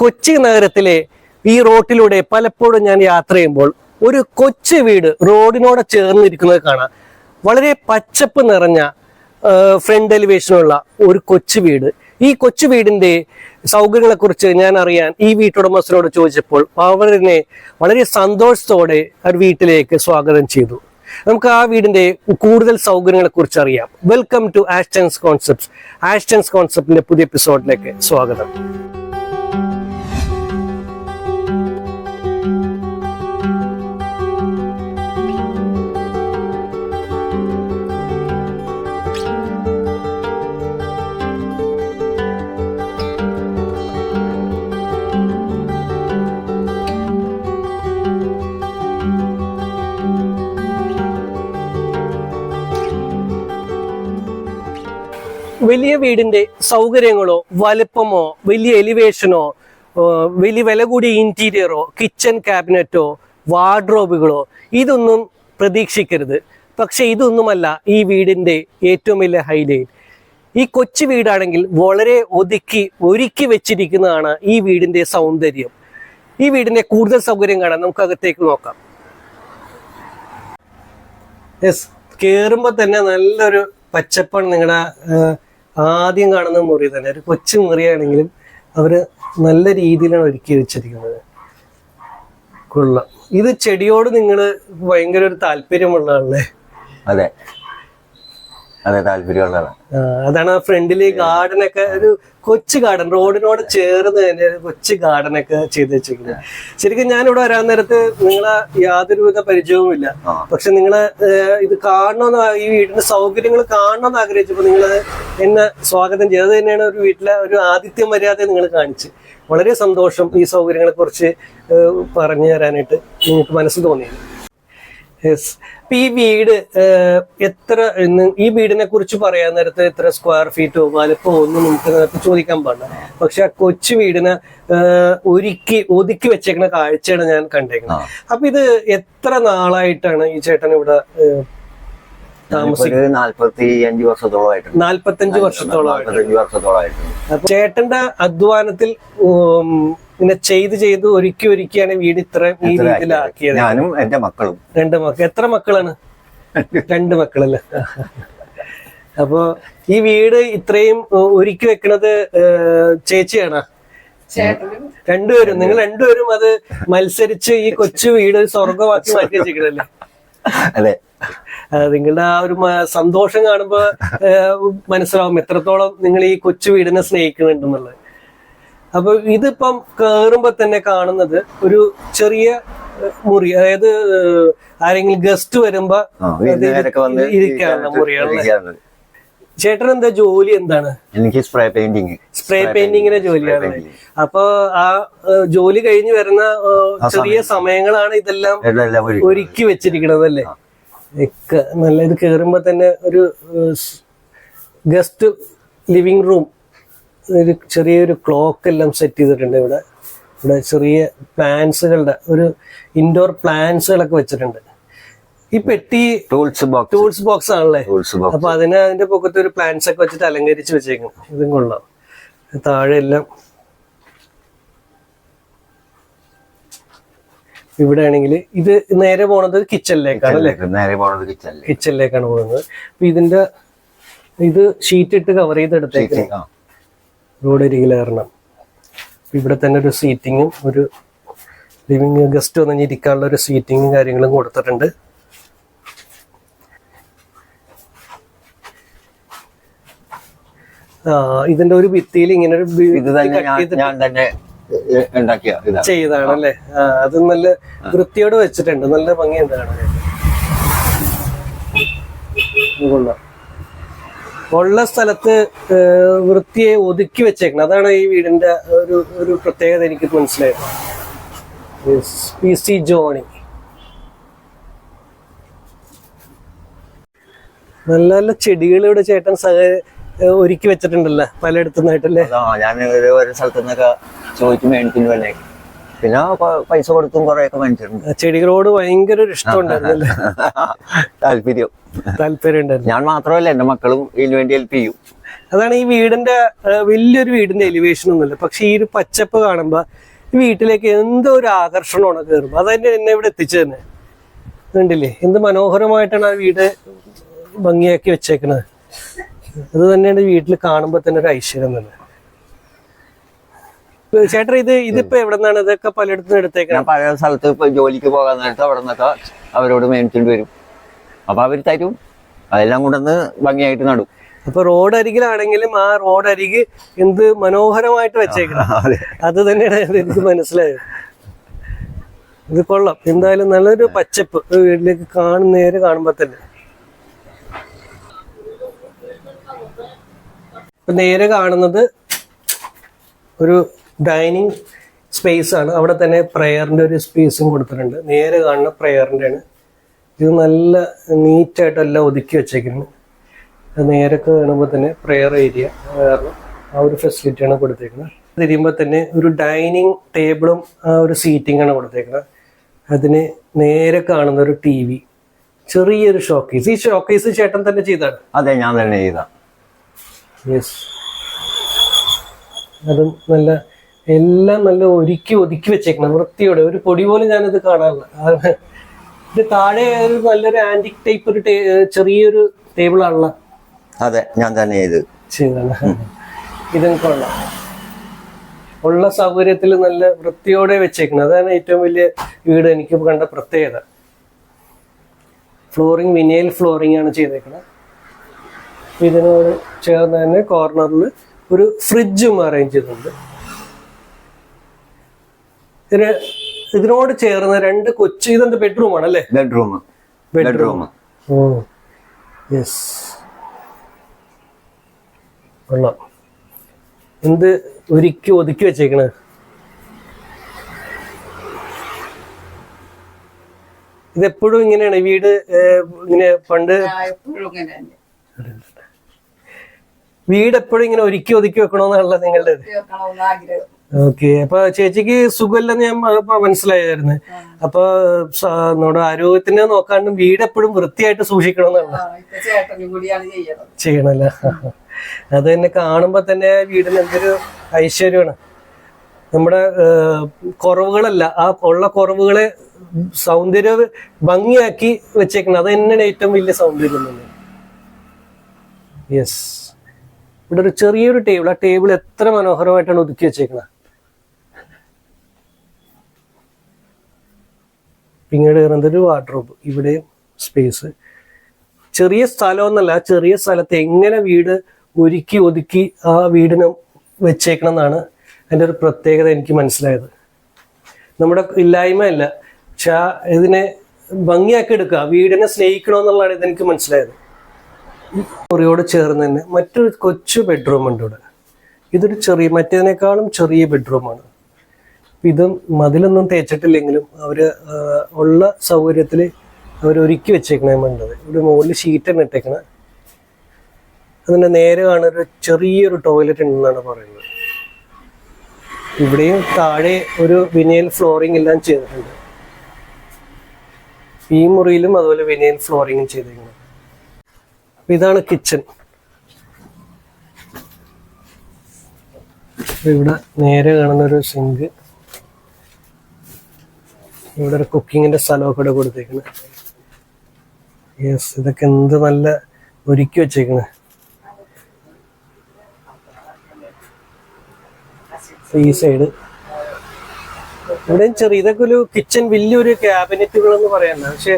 കൊച്ചി നഗരത്തിലെ ഈ റോട്ടിലൂടെ പലപ്പോഴും ഞാൻ യാത്ര ചെയ്യുമ്പോൾ ഒരു കൊച്ചു വീട് റോഡിനോട് ചേർന്നിരിക്കുന്നത് കാണാം. വളരെ പച്ചപ്പ് നിറഞ്ഞ ഫ്രണ്ട് എലിവേഷനുള്ള ഒരു കൊച്ചു വീട്. ഈ കൊച്ചു വീടിന്റെ സൗകര്യങ്ങളെ കുറിച്ച് ഞാൻ അറിയാൻ ഈ വീട്ടുടമസ്ഥനോട് ചോദിച്ചപ്പോൾ അവരെന്നെ വളരെ സന്തോഷത്തോടെ ആ വീട്ടിലേക്ക് സ്വാഗതം ചെയ്തു. നമുക്ക് ആ വീടിന്റെ കൂടുതൽ സൗകര്യങ്ങളെ കുറിച്ച് അറിയാം. Welcome to Aston's concepts Aston's കോൺസെപ്റ്റിന്റെ പുതിയ എപ്പിസോഡിലേക്ക് സ്വാഗതം. വലിയ വീടിന്റെ സൗകര്യങ്ങളോ വലുപ്പമോ വലിയ എലിവേഷനോ വലിയ വില കൂടിയ ഇന്റീരിയറോ കിച്ചൺ ക്യാബിനറ്റോ വാർഡ്രോബുകളോ ഇതൊന്നും പ്രതീക്ഷിക്കരുത്. പക്ഷെ ഇതൊന്നുമല്ല ഈ വീടിന്റെ ഏറ്റവും വലിയ ഹൈലൈറ്റ് ഈ കൊച്ചു വീടാണെങ്കിൽ വളരെ ഒതുക്കി ഒരുക്കി വെച്ചിരിക്കുന്നതാണ് ഈ വീടിന്റെ സൗന്ദര്യം. ഈ വീടിന്റെ കൂടുതൽ സൗകര്യം കാണാൻ നമുക്ക് അകത്തേക്ക് നോക്കാം. യെസ് കേറുമ്പോ തന്നെ നല്ലൊരു പച്ചപ്പാണ് നിങ്ങളുടെ ആദ്യം കാണുന്ന മുറി തന്നെ. ഒരു കൊച്ചു മുറിയാണെങ്കിലും അവർ നല്ല രീതിയിലാണ് ഒരുക്കി വെച്ചിരിക്കുന്നത്. കൊള്ളാം. ഇത് ചെടിയോട് നിങ്ങൾ ഭയങ്കര ഒരു താല്പര്യമുള്ള ആളല്ലേ? അതെ. അതെ താല്പര്യമുള്ളതാണ്. അതാണ് ഫ്രണ്ടിൽ ഗാർഡൻ ഒക്കെ ഒരു കൊച്ചു ഗാർഡൻ റോഡിനോട് ചേർന്ന് തന്നെ ഒരു കൊച്ചു ഗാർഡൻ ഒക്കെ ചെയ്ത് വെച്ചിരിക്കുന്നത് ശരിക്കും ഞാൻ ഇവിടെ വരാൻ നേരത്ത് നിങ്ങളെ യാതൊരുവിധ പരിചയവും ഇല്ല പക്ഷെ നിങ്ങൾ ഇത് കാണണമെന്ന് ഈ വീടിന്റെ സൗകര്യങ്ങൾ കാണണമെന്ന് ആഗ്രഹിച്ചപ്പോൾ നിങ്ങൾ എന്നെ സ്വാഗതം ചെയ്തത് തന്നെയാണ് ഒരു വീട്ടിലെ ഒരു ആതിഥ്യ മര്യാദ നിങ്ങൾ കാണിച്ച് വളരെ സന്തോഷം ഈ സൗകര്യങ്ങളെ കുറിച്ച് പറഞ്ഞു തരാനായിട്ട് നിങ്ങൾക്ക് മനസ്സ് തോന്നിയത്. യെസ് ഈ വീട് എത്ര ഈ വീടിനെ കുറിച്ച് പറയാൻ നേരത്ത് എത്ര സ്ക്വയർ ഫീറ്റോ വലുപ്പമോ ഒന്നും നമുക്ക് നേരത്തെ ചോദിക്കാൻ പാടില്ല. പക്ഷെ ആ കൊച്ചു വീടിനെ ഒരുക്കി ഒതുക്കി വെച്ചേക്കുന്ന കാഴ്ചയാണ് ഞാൻ കണ്ടേക്കുന്നത്. അപ്പൊ ഇത് എത്ര നാളായിട്ടാണ് ഈ ചേട്ടൻ ഇവിടെ ഏഹ്, താമസിക്കുന്നത് ഒരു നാല്പത്തി വർഷത്തോളമായിട്ടുണ്ട്. നാല്പത്തഞ്ച് വർഷത്തോളമായിട്ടുണ്ട്. വർഷത്തോളമായിട്ടുണ്ട്. ചേട്ടന്റെ അധ്വാനത്തിൽ ഇങ്ങനെ ചെയ്ത് ചെയ്ത് ഒരുക്കി ഒരുക്കിയാണ് വീട് ഇത്ര ഈ രീതിയിലാക്കിയത് ഞാനും എന്റെ മക്കളും. രണ്ട് മക്കൾ എത്ര മക്കളാണ്? രണ്ട് മക്കളല്ലേ? അപ്പോ ഈ വീട് ഇത്രയും ഒരുക്കി വെക്കണത് ചേച്ചിയാണ്? രണ്ടുപേരും. നിങ്ങൾ രണ്ടുപേരും അത് മത്സരിച്ച് ഈ കൊച്ചു വീട് സ്വർഗമാക്കി മാറ്റി വെച്ചിരിക്കണല്ലേ? അതെ. നിങ്ങളുടെ ആ ഒരു സന്തോഷം കാണുമ്പോ മനസ്സിലാവും എത്രത്തോളം നിങ്ങൾ ഈ കൊച്ചു വീടിനെ സ്നേഹിക്കുന്നുണ്ടെന്നുള്ളത്. അപ്പൊ ഇതിപ്പം കേറുമ്പോ തന്നെ കാണുന്നത് ഒരു ചെറിയ മുറി അതായത് ആരെങ്കിലും ഗസ്റ്റ് വരുമ്പോ ഇരിക്കാനുള്ള മുറിയാണ്. ചേട്ടൻ എന്താ ജോലി എന്താണ്? എനിക്ക് സ്പ്രേ പെയിന്റിങ് സ്പ്രേ പെയിന്റിങ്ങിന്റെ ജോലിയാണ്. അപ്പൊ ആ ജോലി കഴിഞ്ഞ് വരുന്ന ചെറിയ സമയങ്ങളാണ് ഇതെല്ലാം ഒരുക്കി വെച്ചിരിക്കുന്നത് അല്ലേ? നല്ല ഇത് കേറുമ്പോ തന്നെ ഒരു ഗസ്റ്റ് ലിവിംഗ് റൂം ഒരു ചെറിയൊരു ക്ലോക്ക് എല്ലാം സെറ്റ് ചെയ്തിട്ടുണ്ട് ഇവിടെ. ഇവിടെ ചെറിയ പ്ലാന്റ്സുകളുടെ ഒരു ഇൻഡോർ പ്ലാന്റ്സുകളൊക്കെ വെച്ചിട്ടുണ്ട്. ഈ പെട്ടി ടൂൾസ് ബോക്സ് ടൂൾസ് ബോക്സ് ആണല്ലേ? അപ്പൊ അതിന് അതിന്റെ പൊക്കത്ത് ഒരു പ്ലാന്റ്സ് ഒക്കെ വെച്ചിട്ട് അലങ്കരിച്ച് വെച്ചേക്കും. ഇതും കൊള്ളാം. താഴെ എല്ലാം ഇവിടെ ആണെങ്കിൽ ഇത് നേരെ പോണത് കിച്ചണിലേക്കാണ് അല്ലേ? നേരെ പോണത് കിച്ചണിലേക്ക് കിച്ചണിലേക്കാണ് പോകുന്നത്. അപ്പൊ ഇതിന്റെ ഇത് ഷീറ്റ് ഇട്ട് കവർ ചെയ്തെടുത്തേക്ക്. ആ. റോഡ് അരികിൽ കയറണം. അപ്പൊ ഇവിടെ തന്നെ ഒരു സീറ്റിങ്ങും ഒരു ലിവിങ് ഗസ്റ്റ് വന്നു ഇരിക്കാനുള്ള ഒരു സീറ്റിങ്ങും കാര്യങ്ങളും കൊടുത്തിട്ടുണ്ട്. ആ ഇതിന്റെ ഒരു ഭിത്തിയിൽ ഇങ്ങനെ ഒരു ഞാൻ തന്നെ ആ അത് നല്ല വൃത്തിയോട് വെച്ചിട്ടുണ്ട്. നല്ല ഭംഗിയുണ്ട് കാണാൻ കൊള്ളാം. ഉള്ള സ്ഥലത്ത് വൃത്തിയെ ഒതുക്കി വെച്ചേക്കണം. അതാണ് ഈ വീടിന്റെ ഒരു ഒരു പ്രത്യേകത എനിക്ക് മനസ്സിലായത്. P C Johnny. നല്ല നല്ല ചെടികൾ ഇവിടെ ചേട്ടൻ സഹ ഒരുക്കി വെച്ചിട്ടുണ്ടല്ലോ? പലയിടത്തുനിന്നായിട്ടല്ലേ? ഞാൻ ഒരു ഒരു സ്ഥലത്തു നിന്നൊക്കെ ചോദിച്ചു മേടിക്കുന്നു അല്ലേ പിന്നെ പൈസ കൊടുത്തും കുറെ ഒക്കെ മേടിച്ചിട്ടുണ്ട് ചെടികളോട് ഭയങ്കര ഒരു ഇഷ്ടമുണ്ടായിരുന്നല്ലേ താല്പര്യം. താല്പര്യം ഉണ്ടായിരുന്നു ഞാൻ മാത്രമല്ല എന്റെ മക്കളും ഇതിനു വേണ്ടി ഹെൽപ്പ് ചെയ്യും. അതാണ് ഈ വീടിന്റെ വലിയൊരു വീടിന്റെ എലിവേഷൻ ഒന്നുമില്ല. പക്ഷെ ഈ ഒരു പച്ചപ്പ് കാണുമ്പോ ഈ വീട്ടിലേക്ക് എന്തോ ഒരു ആകർഷണമാണ് കയറുമ്പോ അതന്നെ എന്നെ ഇവിടെ എത്തിച്ചു തന്നെ. കണ്ടില്ലേ? എന്ത് മനോഹരമായിട്ടാണ് ആ വീട് ഭംഗിയാക്കി വെച്ചേക്കണത്. അത് തന്നെയാണ് വീട്ടിൽ കാണുമ്പോ തന്നെ ഒരു ഐശ്വര്യം തന്നെ. ചേട്ടാ ഇത് ഇതിപ്പോ എവിടെ നിന്നാണ് ഇതൊക്കെ പലയിടത്തും എടുത്തേക്കണം ഞാൻ പല സ്ഥലത്ത് ഇപ്പൊ ജോലിക്ക് പോകാൻ നേരത്ത് അവിടെ നിന്നൊക്കെ അവരോട് മേടിച്ചിട്ട് വരും. അപ്പൊ അവർ തരും. അതെല്ലാം കൊണ്ടുവന്ന് ഭംഗിയായിട്ട് നടും. അപ്പൊ റോഡ് അരികിലാണെങ്കിലും ആ റോഡ് അരിക് എന്ത് മനോഹരമായിട്ട് വെച്ചേക്കണം. അതെ. തന്നെയാണ് എനിക്ക് മനസ്സിലായത്. ഇത് കൊള്ളാം. എന്തായാലും നല്ലൊരു പച്ചപ്പ് വീട്ടിലേക്ക് കാണുന്ന നേരെ കാണുമ്പോ തന്നെ. ഇപ്പൊ നേരെ കാണുന്നത് ഒരു ഡൈനിങ് സ്പേസ് ആണ്. അവിടെ തന്നെ പ്രെയറിന്റെ ഒരു സ്പേസും കൊടുത്തിട്ടുണ്ട്. നേരെ കാണുന്ന പ്രെയറിന്റെ ആണ് ഇത് നല്ല നീറ്റായിട്ടെല്ലാം ഒതുക്കി വെച്ചേക്കുന്നു നേരൊക്കെ കാണുമ്പോൾ തന്നെ പ്രെയർ ഏരിയ കാരണം ആ ഒരു ഫെസിലിറ്റിയാണ് കൊടുത്തേക്കുന്നത് തിരിയുമ്പോൾ തന്നെ ഒരു ഡൈനിങ് ടേബിളും ആ ഒരു സീറ്റിംഗ് ആണ് കൊടുത്തേക്കുന്നത് അതിന് നേരെ കാണുന്ന ഒരു ടി വി ചെറിയൊരു ഷോക്കേസ് ഈ ഷോക്കേസ് ചേട്ടൻ തന്നെ ചെയ്താണ് അതെ ഞാൻ തന്നെ ചെയ്ത. യെസ് അതും നല്ല എല്ലാം നല്ല ഒരുക്കി ഒതുക്കി വെച്ചേക്കണം. വൃത്തിയോടെ ഒരു പൊടി പോലും ഞാനത് കാണാറില്ല. ഇത് താഴെ ഒരു നല്ലൊരു ആന്റിക് ടൈപ്പ് ഒരു ചെറിയൊരു ടേബിൾ ആണല്ലോ അതെ ഞാൻ തന്നെ ഇത് ഇതൊക്കെ ഇതും കൊള്ളാം. ഉള്ള സൗകര്യത്തിൽ നല്ല വൃത്തിയോടെ വെച്ചേക്കണം അതാണ് ഏറ്റവും വലിയ വീട് എനിക്ക് കണ്ട പ്രത്യേകത. ഫ്ലോറിംഗ് വിനയൽ ഫ്ലോറിംഗ് ആണ് ചെയ്തേക്കുന്നത് ഇതിനോട് ചേർന്ന് തന്നെ കോർണറിൽ ഒരു ഫ്രിഡ്ജും അറേഞ്ച് ചെയ്തിട്ടുണ്ട്. ഇതിന് ഇതിനോട് ചേർന്ന് രണ്ട് കൊച്ചു ഇതെന്ത് ബെഡ്റൂം ആണല്ലേ? ബെഡ്റൂം ബെഡ്റൂം ഓ യെസ് കൊള്ളാം. എന്ത് ഒരുക്കി ഒതുക്കി വെച്ചേക്കണ? ഇതെപ്പോഴും ഇങ്ങനെയാണ് വീട് ഇങ്ങനെ പണ്ട്? വീട് എപ്പോഴും ഇങ്ങനെ ഒരുക്കി ഒതുക്കി വെക്കണോന്നാണല്ലോ നിങ്ങളുടെ ആഗ്രഹം. ഓക്കെ. അപ്പൊ ചേച്ചിക്ക് സുഖമില്ലെന്ന് ഞാൻ മനസ്സിലായിരുന്നു അപ്പൊ നമ്മുടെ ആരോഗ്യത്തിനെ നോക്കാണ്ടും വീട് എപ്പോഴും വൃത്തിയായിട്ട് സൂക്ഷിക്കണം ആ, ഇപ്പൊ ചേട്ടനും കൂടിയാണ് ചെയ്യണത് ചെയ്യണല്ല? അത് തന്നെ കാണുമ്പോ തന്നെ വീടിന് എന്തൊരു ഐശ്വര്യമാണ്. നമ്മുടെ കുറവുകളല്ല ആ ഉള്ള കുറവുകളെ സൗന്ദര്യ ഭംഗിയാക്കി വെച്ചേക്കണം അത് തന്നെയാണ് ഏറ്റവും വലിയ സൗന്ദര്യം തന്നെ യെസ് ഇവിടെ ഒരു ചെറിയൊരു ടേബിൾ. ആ ടേബിൾ എത്ര മനോഹരമായിട്ടാണ് ഒതുക്കി വെച്ചേക്കണത്. പിന്നീട് കയറുന്നത് ഒരു വാർഡ്രോബ് ഇവിടെയും സ്പേസ് ചെറിയ സ്ഥലമൊന്നല്ല ചെറിയ സ്ഥലത്ത് എങ്ങനെ വീട് ഒരുക്കി ഒതുക്കി ആ വീടിനെ വെച്ചേക്കണം എന്നാണ് അതിന്റെ ഒരു പ്രത്യേകത എനിക്ക് മനസ്സിലായത്. നമ്മുടെ ഇല്ലായ്മയല്ല പക്ഷെ ആ ഇതിനെ ഭംഗിയാക്കി എടുക്കുക വീടിനെ സ്നേഹിക്കണമെന്നുള്ളതാണ് ഇതെനിക്ക് മനസ്സിലായത്. മുറിയോട് ചേർന്ന് തന്നെ മറ്റൊരു കൊച്ചു ബെഡ്റൂം ഉണ്ട് ഇവിടെ. ഇതൊരു ചെറിയ മറ്റേതിനേക്കാളും ചെറിയ ബെഡ്റൂമാണ് ഇതും മതിലൊന്നും തേച്ചിട്ടില്ലെങ്കിലും അവർ ഉള്ള സൗകര്യത്തിൽ അവർ ഒരുക്കി വെച്ചേക്കണേ വേണ്ടത് ഇവിടെ മുകളിൽ ഷീറ്റാണ് ഇട്ടേക്കണേ. അതിന്റെ നേരെ കാണൊരു ചെറിയൊരു ടോയ്ലറ്റ് ഉണ്ടെന്നാണ് പറയുന്നത്. ഇവിടെയും താഴെ ഒരു വിനയൽ ഫ്ലോറിംഗ് എല്ലാം ചെയ്തിട്ടുണ്ട്. ഈ മുറിയിലും അതുപോലെ വിനയൽ ചെയ്തേക്കുന്നത് അപ്പൊ ഇതാണ് കിച്ചൺ ഇവിടെ നേരെ കാണുന്ന ഒരു സിങ്ക് ഇവിടെ ഒരു കുക്കിങ്ങിന്റെ സ്ഥലമൊക്കെ ഇവിടെ കൊടുത്തേക്കണ്. യെസ് ഇതൊക്കെ എന്ത് നല്ല ഒരുക്കി വെച്ചേക്കണ്. ഈ സൈഡ് ഇവിടെയും ചെറിയ ഇതൊക്കെ ഒരു കിച്ചൺ വലിയൊരു ക്യാബിനറ്റുകൾ എന്ന് പറയാനില്ല പക്ഷെ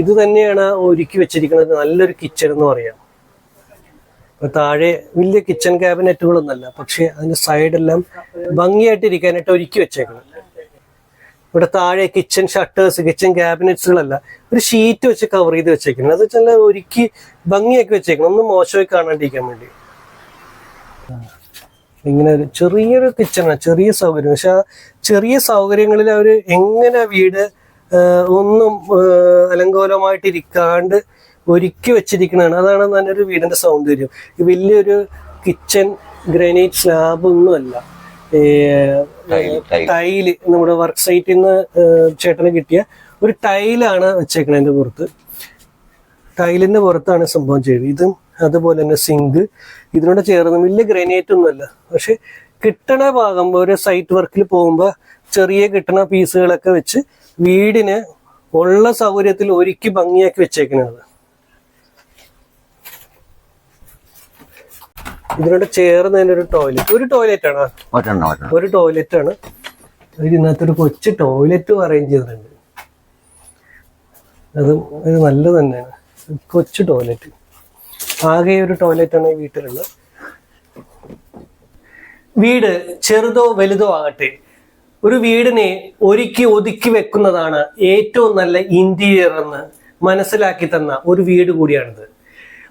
ഇത് തന്നെയാണ് ഒരുക്കി വെച്ചിരിക്കുന്നത്. നല്ലൊരു കിച്ചൺ എന്ന് പറയാം. ഇപ്പൊ താഴെ വലിയ കിച്ചൺ ക്യാബിനറ്റുകളൊന്നല്ല പക്ഷെ അതിന്റെ സൈഡെല്ലാം ഭംഗിയായിട്ട് ഇരിക്കാനായിട്ട് ഒരുക്കി വെച്ചേക്കണം. ഇവിടെ താഴെ കിച്ചൺ ഷട്ടേഴ്സ് കിച്ചൺ ക്യാബിനറ്റ്സുകളല്ല ഒരു ഷീറ്റ് വെച്ച് കവർ ചെയ്ത് വെച്ചേക്കണം അത് വെച്ചാൽ ഒരുക്കി ഭംഗിയാക്കി വെച്ചേക്കണം. ഒന്ന് മോശമായി കാണാണ്ടിരിക്കാൻ വേണ്ടി. ഇങ്ങനെ ഒരു ചെറിയൊരു കിച്ചണാണ് ചെറിയ സൗകര്യം. പക്ഷെ ആ ചെറിയ സൗകര്യങ്ങളിൽ അവർ എങ്ങനെ വീട് ഒന്നും അലങ്കോലമായിട്ടിരിക്കാണ്ട് ഒരുക്കി വെച്ചിരിക്കണതാണ്. അതാണ് നല്ലൊരു വീടിന്റെ സൗന്ദര്യം. വലിയൊരു കിച്ചൺ ഗ്രാനൈറ്റ് സ്ലാബ് ഒന്നുമല്ല. ഈ. ടൈൽ നമ്മുടെ വർക്ക് സൈറ്റിൽ നിന്ന് ചേട്ടന് കിട്ടിയ ഒരു ടൈലാണ് വെച്ചേക്കണതിന്റെ പുറത്ത്. ടൈലിന്റെ പുറത്താണ് സംഭവം ചെയ്തത്. ഇതും അതുപോലെ തന്നെ സിങ്ക് ഇതിനോട് ചേർന്ന് വലിയ ഗ്രനേറ്റ് ഒന്നുമല്ല. പക്ഷെ കിട്ടണ ഭാഗം ഒരു സൈറ്റ് വർക്കിൽ പോകുമ്പോൾ ചെറിയ കിട്ടണ പീസുകളൊക്കെ വെച്ച് വീടിന് ഉള്ള സൗകര്യത്തിൽ ഒരുക്കി ഭംഗിയാക്കി വെച്ചേക്കണത് ഇതിനോട് ചേർന്ന് തന്നെ ഒരു ടോയ്ലറ്റ് ഒരു ടോയ്ലറ്റ് ആണ്? ഒരു ടോയ്ലറ്റ് ആണ്. ഇതിനകത്ത് ഒരു കൊച്ചു ടോയ്ലറ്റും അറേഞ്ച് ചെയ്തിട്ടുണ്ട്. അതും ഇത് നല്ലത് തന്നെയാണ്. കൊച്ചു ടോയ്ലറ്റ് ആകെ ഒരു ടോയ്ലറ്റ് ആണ് ഈ വീട്ടിലുള്ളത്. വീട് ചെറുതോ വലുതോ ആകട്ടെ ഒരു വീടിനെ ഒരുക്കി ഒതുക്കി വെക്കുന്നതാണ് ഏറ്റവും നല്ല ഇന്റീരിയർ എന്ന് മനസ്സിലാക്കി തന്ന ഒരു വീട് കൂടിയാണിത്.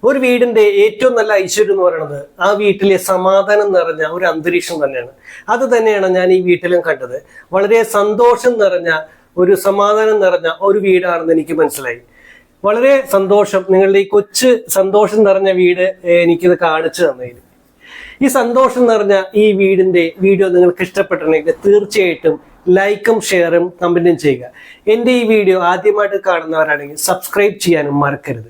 ഒരു വീടിന്റെ ഏറ്റവും നല്ല ഐശ്വര്യം എന്ന് പറയുന്നത് ആ വീട്ടിലെ സമാധാനം നിറഞ്ഞ ഒരു അന്തരീക്ഷം തന്നെയാണ്. അത് തന്നെയാണ് ഞാൻ ഈ വീട്ടിലും കണ്ടത്. വളരെ സന്തോഷം നിറഞ്ഞ ഒരു സമാധാനം നിറഞ്ഞ ഒരു വീടാണെന്ന് എനിക്ക് മനസ്സിലായി. വളരെ സന്തോഷം നിങ്ങളുടെ ഈ കൊച്ചു സന്തോഷം നിറഞ്ഞ വീട് എനിക്കിത് കാണിച്ചു തന്നതിന് ഈ സന്തോഷം നിറഞ്ഞ ഈ വീടിന്റെ വീഡിയോ നിങ്ങൾക്ക് ഇഷ്ടപ്പെട്ടിട്ടുണ്ടെങ്കിൽ തീർച്ചയായിട്ടും ലൈക്കും ഷെയറും കമന്റും ചെയ്യുക. എന്റെ ഈ വീഡിയോ ആദ്യമായിട്ട് കാണുന്നവരാണെങ്കിൽ സബ്സ്ക്രൈബ് ചെയ്യാനും മറക്കരുത്.